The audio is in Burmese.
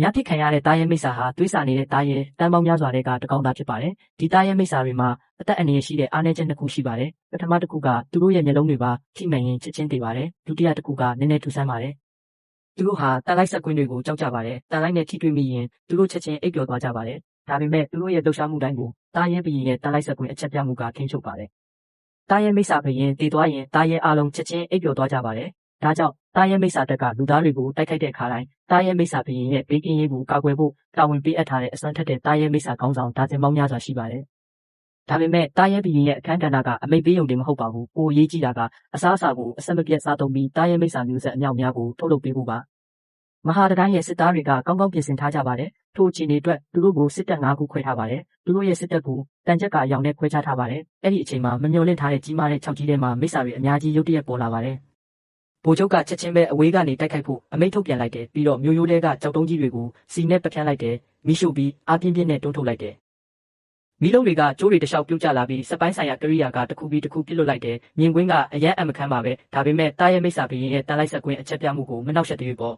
ညဖြစ်ခံရတဲ့တာရဲမိစ္ဆာဟာသွေးစာနေတဲ့တာရဲတန်ပေါင်းများစွာတဲ့ကတကောင်သားဖြစ်ပါတယ်ဒီတာရဲမိစ္ဆာတွေမှာအသက်အန္တရာယ်ရှိတဲ့အားနည်းချက်နှစ်ခုရှိပါတယ်ပထမတစ်ခုကသူတို့ရဲ့မျက်လုံးတွေပါထိမှန်ရင်ချက်ချင်းတည်ပါတယ်ဒုတိယတစ်ခုကနည်းနည်းထူဆန်းပါတယ်သူတို့ဟာတန်လိုက်ဆက်ကွင်းတွေကိုကြောက်ကြပါတယ်တန်လိုက်နဲ့ထိတွေ့မိရင်သူတို့ချက်ချင်းအိပ်ပျော်သွားကြပါတယ်ဒါပေမဲ့သူတို့ရဲ့လှုပ်ရှားမှုတိုင်းကိုတာရဲဘရင်ရဲ့တန်လိုက်ဆက်ကွင်းအချက်ပြမှုကထိန်းချုပ်ပါတယ်တာရဲမိစ္ဆာဘရင်တည်သွားရင်တာရဲအားလုံးချက်ချင်းအိပ်ပျော်သွားကြပါတယ်ဒါကြောင့် တာရဲမိစ္ဆာတက်ကလူသားတွေကိုတိုက်ခိုက်တဲ့အခါတိုင်းတာရဲမိစ္ဆာဘရင်ရဲ့ဘေးကင်းရေးကိုကာကွယ်ဖို့တာဝန်ပေးအပ်ထားတဲ့အစွမ်းထက်တဲ့တာရဲမိစ္ဆာကောင်းဆောင်ဒါဇင်ပေါင်းများစွာရှိပါတယ်။ဒါပေမဲ့တာရဲဘရင်ရဲ့အခန်းကဏ္ဍကအမိတ်ပေးုံတင်မဟုတ်ပါဘူး။ပိုအရေးကြီးတာကအစားအစာကိုအဆက်မပြတ်စားသုံးပြီးတာရဲမိစ္ဆာမျိုးဆက်အမြောက်များကိုထုတ်လုပ်ပေးဖို့ပါ။မဟာတတိုင်းရဲ့စစ်သားတွေကကောင်းကောင်းပြင်ဆင်ထားကြပါတယ်။ထိုအခြေအနေအတွက်သူတို့ကိုစစ်တပ်၅ခုခွဲထားပါတယ်။သူတို့ရဲ့စစ်တပ်ကိုတန်ချက်ကအယောင်နဲ့ခွဲခြားထားပါတယ်။အဲ့ဒီအချိန်မှာမမျှော်လင့်ထားတဲ့ကြီးမားတဲ့ခြောက်ကြီးထဲမှာမိစ္ဆာတွေအများကြီးရုတ်တရက်ပေါ်လာပါတယ်။ ဗိုလ်ချုပ်ကချက်ချင်းပဲအဝေးကနေတိုက်ခိုက်ဖို့အမိန့်ထုတ်ပြန်လိုက်တယ်ပြီးတော့မျိုးရိုးတဲကကြောက်တုံးကြီးတွေကိုစီနဲ့ပပြန်းလိုက်တယ်မိရှုပြီးအားပြင်းပြင်းနဲ့တွန်းထုတ်လိုက်တယ်မီးလုံးတွေကကျိုးတွေတလျှောက်ပြုတ်ကျလာပြီးစက်ပိုင်းဆိုင်ရာကရိယာကတစ်ခုပြီးတစ်ခုပြစ်လွတ်လိုက်တယ်မြင်ကွင်းကအရန်အမခန်းပါပဲဒါပေမဲ့တားရဲ့မိစ္ဆာဘရင်ရဲ့တန်လိုက်ဆက်ကွင်းအချက်ပြမှုကိုမနှောက်ယှက်သေးဘူးပေါ့